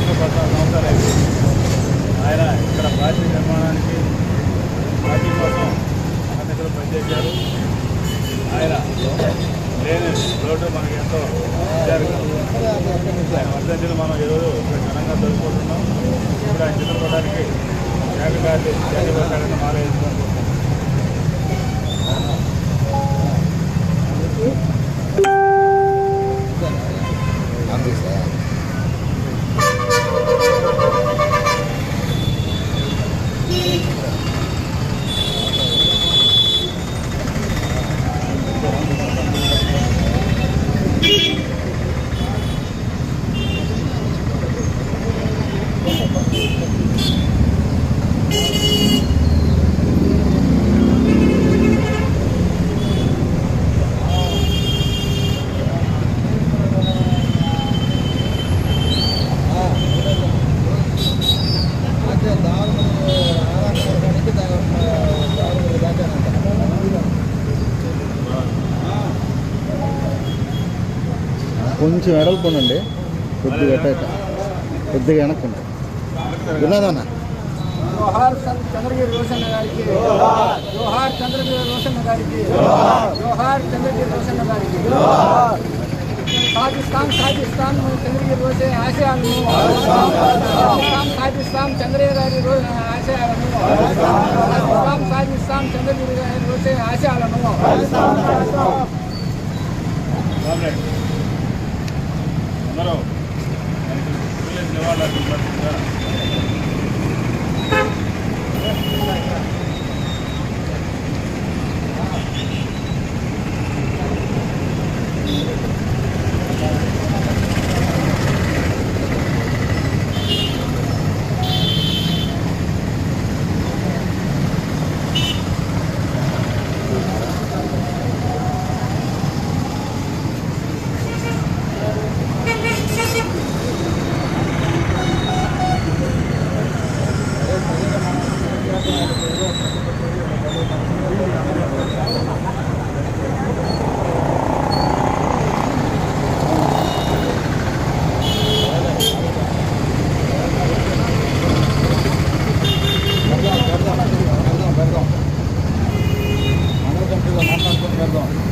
ఆయన చనిపోయి పద్నాలుగు సంవత్సరాలు అయింది ఆయన ఇక్కడ పార్టీ నిర్మాణానికి పార్టీ కోసం అన్నతలు పనిచేశారు ఆయన లేని రోడ్డు మనకి ఎంతో ఇచ్చారు ఆయన వర్ధంతిని మనం ఈరోజు ఇక్కడ ఘనంగా జరుపుకుంటున్నాం ఇప్పుడు ఆయన చిత్రపటానికి శాఖగారి శాఖగారిని మాల వేసుకుంటున్నాం కొంచెం ఎడల్పోనండి కొద్దిగా ఎట్ట కొద్దిగా జోహార్ సం- చంద్రగిరి రోషన్న గారికి. జోహార్. చంద్రగిరి రోషన్న గారికి. జోహార్. చంద్రగిరి రోషన్న గారికి. పాకిస్తాన్ పాకిస్తాన్ చంద్రగిరి రోసే ఆశయాలను. పాకిస్తాన్ పాకిస్తాన్ చంద్రగిరి గారి ఆశయాలను. పాకిస్తాన్ పాకిస్తాన్ చంద్రగిరి గారి రోసే ఆశయాలను. అందరూ ఆయనకి విలేజ్ నివాళులు అర్పించాల్సిందిగా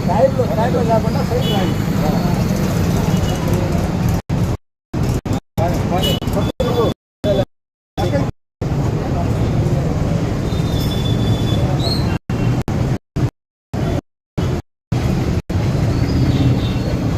సైడ్లో సైడ్లో కాకుండా సైడ్ రాండి రండి క్రియాజనులు ఎవరైనా ఉంటే రండి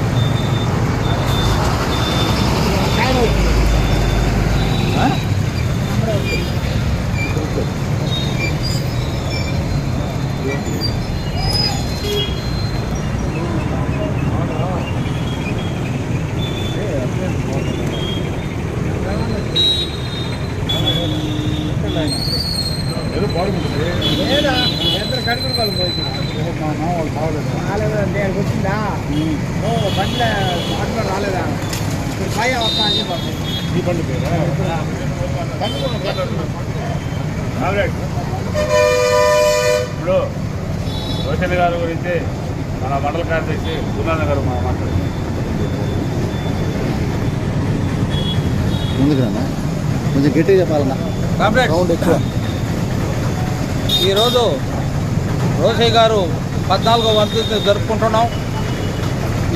ఏదో బాగుంటుంది లేదా ఇద్దరు కడుపులు వాళ్ళు పోయి మా మామ వాళ్ళు బాగలేదు రాలేదా? నేను వచ్చిందా? ఓ బండ్ల ఆటలో రాలేదా? ఇప్పుడు పై వస్తా అని చెప్పి ఈ బండి పేరా? కామ్రేడ్ ఇప్పుడు రోషన్ గారి గురించి మన మండల కార్యదర్శి గురునాథ గారు మా మాట్లాడారు ముందుకు రానా? కొంచెం గట్టిగా చెప్పాలన్నా. సౌండ్ ఎక్కువ. ఈరోజు రోషయ్య గారు పద్నాలుగో వర్ధంతి జరుపుకుంటున్నాం.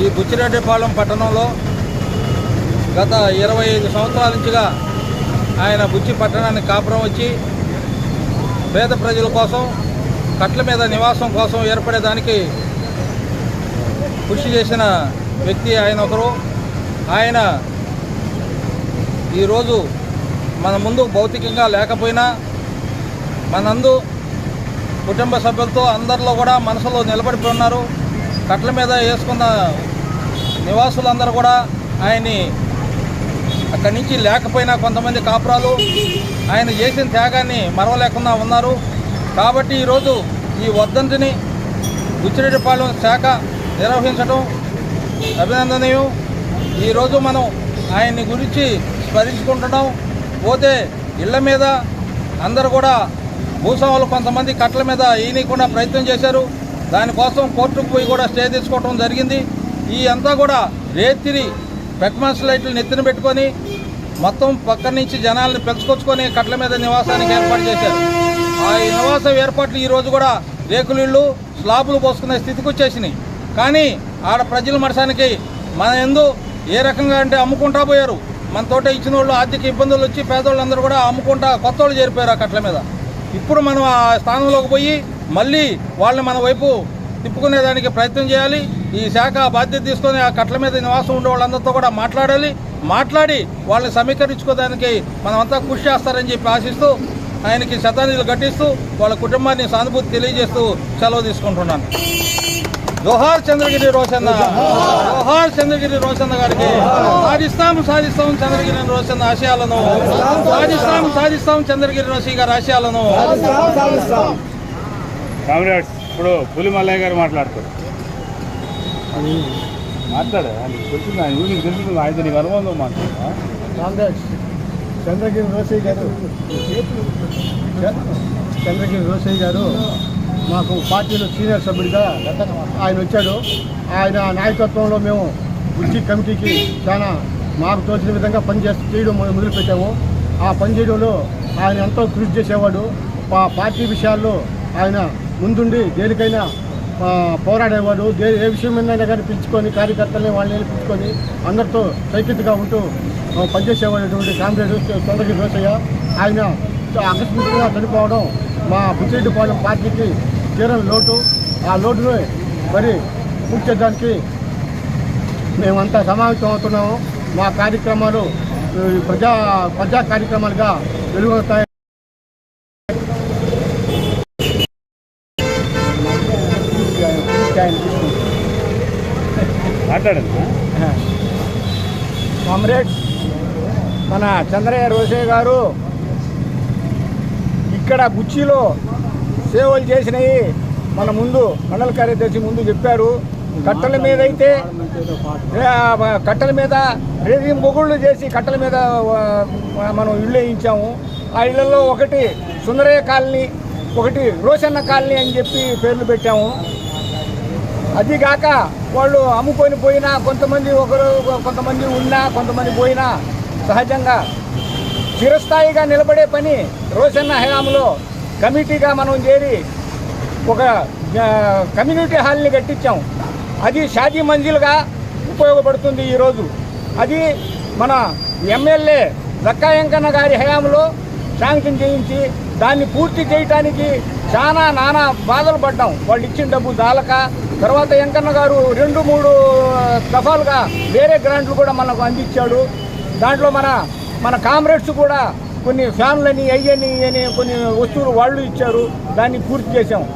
ఈ బుచ్చిరెడ్డిపాలెం పట్టణంలో గత ఇరవై ఐదు సంవత్సరాల నుంచిగా ఆయన బుచ్చి పట్టణానికి కాపురం వచ్చి పేద ప్రజల కోసం కట్ల మీద నివాసం కోసం ఏర్పడేదానికి కృషి చేసిన వ్యక్తి ఆయన ఒకరు. ఆయన ఈరోజు మన ముందు భౌతికంగా లేకపోయినా మనందు కుటుంబ సభ్యులతో అందరిలో కూడా మనసులో నిలబడిపోయి ఉన్నారు కట్ల మీద వేసుకున్న నివాసులందరూ కూడా ఆయన్ని అక్కడి నుంచి లేకపోయినా కొంతమంది కాపురాలు ఆయన చేసిన త్యాగాన్ని మరవలేకుండా ఉన్నారు. కాబట్టి ఈరోజు ఈ వద్దంతిని గుచ్చిరెడ్డిపాలెం శాఖ నిర్వహించడం అభినందనీయం. ఈరోజు మనం ఆయన్ని గురించి స్మరించుకుంటున్నాం. పోతే ఇళ్ళ మీద అందరూ కూడా భూస్వాములు కొంతమంది కట్ల మీద ఈయనకుండా ప్రయత్నం చేశారు. దానికోసం కోర్టుకు పోయి కూడా స్టే తీసుకోవడం జరిగింది. ఈ అంతా కూడా రేతిరి పెట్మాన్స్ లైట్లు నెత్తిన పెట్టుకొని మొత్తం పక్క నుంచి జనాల్ని పెంచుకొచ్చుకొని కట్ల మీద నివాసానికి ఏర్పాటు చేశారు. ఆ నివాసం ఏర్పాట్లు ఈరోజు కూడా రేకులిళ్ళు స్లాబులు పోసుకునే స్థితికి వచ్చేసినాయి. కానీ ఆడ ప్రజల మనసానికి మన ఎందు ఏ రకంగా అంటే అమ్ముకుంటా పోయారు. మన తోట ఇచ్చిన వాళ్ళు ఆర్థిక ఇబ్బందులు వచ్చి పేదోళ్ళందరూ కూడా అమ్ముకుంటా కొత్త వాళ్ళు చేరిపోయారు ఆ కట్ల మీద. ఇప్పుడు మనం ఆ స్థానంలోకి పోయి మళ్ళీ వాళ్ళని మన వైపు తిప్పుకునేదానికి ప్రయత్నం చేయాలి. ఈ శాఖ బాధ్యత తీసుకొని ఆ కట్ల మీద నివాసం ఉండే వాళ్ళందరితో కూడా మాట్లాడాలి. మాట్లాడి వాళ్ళని సమీకరించుకోవడానికి మనమంతా కృషి చేస్తారని చెప్పి ఆశిస్తూ ఆయనకి శతానిధులు కట్టిస్తూ వాళ్ళ కుటుంబాన్ని సానుభూతి తెలియజేస్తూ సెలవు తీసుకుంటున్నాను. జోహార్ చంద్రగిరి రోషన్న. జోహార్ చంద్రగిరి రోషన్న గారికి సాధిస్తాం సాధిస్తాం చంద్రగిరి రోషన్న ఆశయాలను. సాధిస్తాం సాధిస్తాం చంద్రగిరి రోషి గారి ఆశయాలను. కామ్రేడ్స్ ఇప్పుడు పులి మల్లయ్య గారు మాట్లాడతారు. మాట్లాడే? తెలిసింది? ఆయన ఊరికి తెలిసింది ఆయన నీకు అనుబంధం మాట్లాడా కాంగ్రెస్ చంద్రగిరి రోసయ్య గారు చంద్రగిరి రోసయ్య గారు మాకు పార్టీలో సీనియర్ సభ్యుడిగా ఆయన వచ్చాడు. ఆయన నాయకత్వంలో మేము వృత్తి కమిటీకి చాలా మాకు తోచిన విధంగా పనిచేస్తూ చేయడం మొదలుపెట్టాము. ఆ పనిచేయడంలో ఆయన ఎంతో కృషి చేసేవాడు. పా- పార్టీ విషయాల్లో ఆయన ముందుండి దేనికైనా పోరాడేవాడు. దే ఏ విషయం కానీ పిలుచుకొని కార్యకర్తల్ని వాళ్ళని పిలుచుకొని అందరితో సైకిత్గా ఉంటూ ఆ, పనిచేసేవాడటువంటి కామ్రేడ్ తొందరగా రోసయ్య. ఆయన ఆకస్మికంగా చనిపోవడం మా బుచ్చిరెడ్డిపాలెం పార్టీకి తీరని లోటు ఆ లోటుని మరి పూర్తి చేయడానికి మేమంతా సమావేశం అవుతున్నాము. మా కార్యక్రమాలు ప్రజా ప్రజా కార్యక్రమాలుగా వెలువడతాయి. కామ్రేడ్స్ మన చంద్రయ్య రోసయ్య గారు ఇక్కడ బుచ్చిలో సేవలు చేసినవి. మన ముందు మండల కార్యదర్శి ముందు చెప్పారు. కట్టల మీద అయితే కట్టల మీద రేది మొగుళ్ళు చేసి కట్టల మీద మనం ఇళ్ళు వేయించాము. ఆ ఇళ్ళలో ఒకటి సుందరయ్య కాలనీ ఒకటి రోషన్న కాలనీ అని చెప్పి పేర్లు పెట్టాము. అది కాక వాళ్ళు అమ్ముకొని పోయినా కొంతమంది ఒకరు కొంతమంది ఉన్నా కొంతమంది పోయినా సహజంగా చిరస్థాయిగా నిలబడే పని రోషన్న హయాంలో కమిటీగా మనం చేరి ఒక కమ్యూనిటీ హాల్ని కట్టించాం. అది షాదీ మంజిల్గా ఉపయోగపడుతుంది ఈరోజు. అది మన ఎమ్మెల్యే దక్కా వెంకన్న గారి హయాంలో శాంక్షన్ చేయించి దాన్ని పూర్తి చేయటానికి చాలా నానా బాధలు పడ్డాం. వాళ్ళు ఇచ్చిన డబ్బు దాలక తర్వాత వెంకన్న గారు రెండు మూడు దఫాలుగా వేరే గ్రాంట్లు కూడా మనకు అందించాడు. దాంట్లో మన మన కామ్రేడ్స్ కూడా కొన్ని ఫ్యాన్లని అయ్యని అని కొన్ని వస్తువులు వాళ్ళు ఇచ్చారు. దాన్ని పూర్తి చేసాము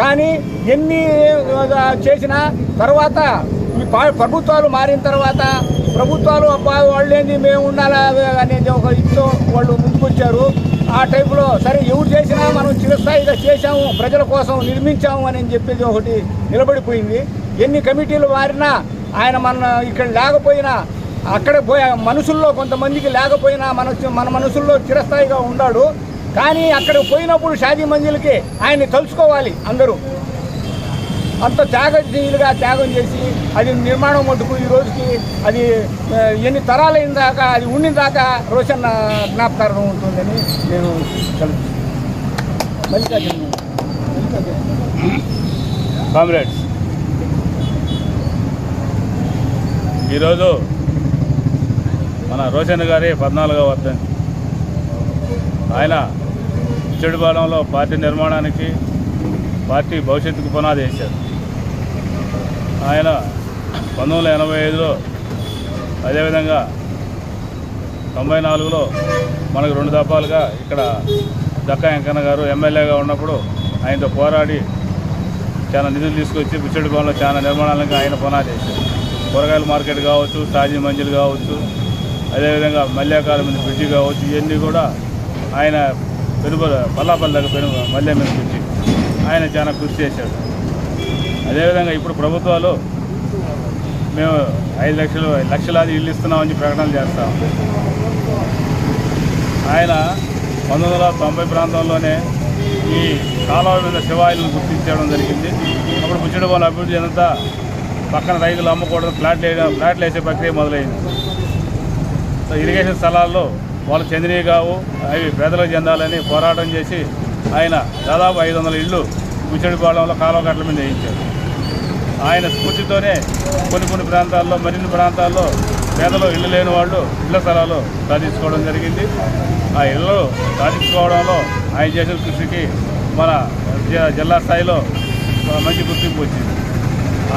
కానీ ఎన్ని చేసినా తర్వాత ఈ ప్రభుత్వాలు మారిన తర్వాత ప్రభుత్వాలు అబ్బా వాళ్ళేంది మేము ఉండాలా అనేది ఒక ఇచ్చో వాళ్ళు ముందుకొచ్చారు. ఆ టైపులో సరే ఎవరు చేసినా మనం చిరస్థాయిగా చేశాము ప్రజల కోసం నిర్మించాము అని చెప్పేది ఒకటి నిలబడిపోయింది. ఎన్ని కమిటీలు మారినా ఆయన మన ఇక్కడ లేకపోయినా అక్కడ పోయి మనుషుల్లో కొంతమందికి లేకపోయినా మన మన మనసుల్లో చిరస్థాయిగా ఉన్నాడు కానీ అక్కడ పోయినప్పుడు షాదీ మంజిల్కి ఆయన్ని తలుచుకోవాలి అందరూ. అంత త్యాగశీలుగా త్యాగం చేసి అది నిర్మాణం మటుకు ఈ రోజుకి అది ఎన్ని తరాలైన దాకా అది ఉండిన దాకా రోషన్ జ్ఞాపకారం ఉంటుందని నేను తెలుసు మల్లికార్జున కామ్రేడ్స్. ఈరోజు మన రోషన్ గారి పద్నాలుగో వర్ధంతి ఆయన చెడుపాలెంలో పార్టీ నిర్మాణానికి పార్టీ భవిష్యత్తుకు పునాది వేశారు. ఆయన పంతొమ్మిది వందల ఎనభై ఐదులో అదేవిధంగా తొంభై నాలుగులో మనకు రెండు దఫాలుగా ఇక్కడ దక్కా వెంకన్న గారు ఎమ్మెల్యేగా ఉన్నప్పుడు ఆయనతో పోరాడి చాలా నిధులు తీసుకొచ్చి బుచ్చడిపాలెంలో చాలా నిర్మాణాలకు ఆయన పునాది వేశారు. కూరగాయల మార్కెట్ కావచ్చు తాజీ మంజులు కావచ్చు అదేవిధంగా మల్యాకాలం మీద బ్రిడ్జి కావచ్చు ఇవన్నీ కూడా ఆయన పెనుబల పల్లాపల్లి దగ్గర పెను మల్లె మీద బ్రిడ్జి. ఆయన చాలా కృషి చేశాడు. అదేవిధంగా ఇప్పుడు ప్రభుత్వాలు మేము ఐదు లక్షలు లక్షలాది ఇల్లు ఇస్తున్నామని ప్రకటనలు చేస్తాం ఆయన పంతొమ్మిది వందల తొంభై ప్రాంతంలోనే ఈ కాలువ మీద శివాయిలను గుర్తించడం జరిగింది. అప్పుడు బుచ్చిడబోలు అభివృద్ధి అంతా పక్కన రైతులు అమ్మకూడదు ఫ్లాట్లు వేయడం ఫ్లాట్లు వేసే ప్రక్రియ మొదలైంది. ఇరిగేషన్ స్థలాల్లో వాళ్ళు చెందినవి కావు అవి పేదలకు చెందాలని పోరాటం చేసి ఆయన దాదాపు ఐదు వందల ఇళ్ళు ముచ్చడిపాలెంలో కాలువ కట్టల మీద వేయించారు. ఆయన స్ఫూర్తితోనే కొన్ని కొన్ని ప్రాంతాల్లో మరిన్ని ప్రాంతాల్లో పేదలు ఇళ్ళు లేని వాళ్ళు ఇళ్ళ స్థలాలు సాధించుకోవడం జరిగింది. ఆ ఇళ్ళు సాధించుకోవడంలో ఆయన చేసిన కృషికి మన జిల్లా స్థాయిలో మంచి గుర్తింపు వచ్చింది.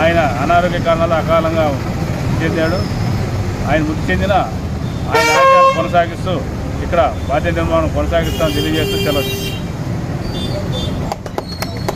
ఆయన అనారోగ్య కారణాలు అకాలంగా చెందాడు. ఆయన మృతి చెందిన ఆయన ఆశయాలు కొనసాగిస్తూ ఇక్కడ పార్టీ నిర్మాణం కొనసాగిస్తామని తెలియజేస్తూ సెలవు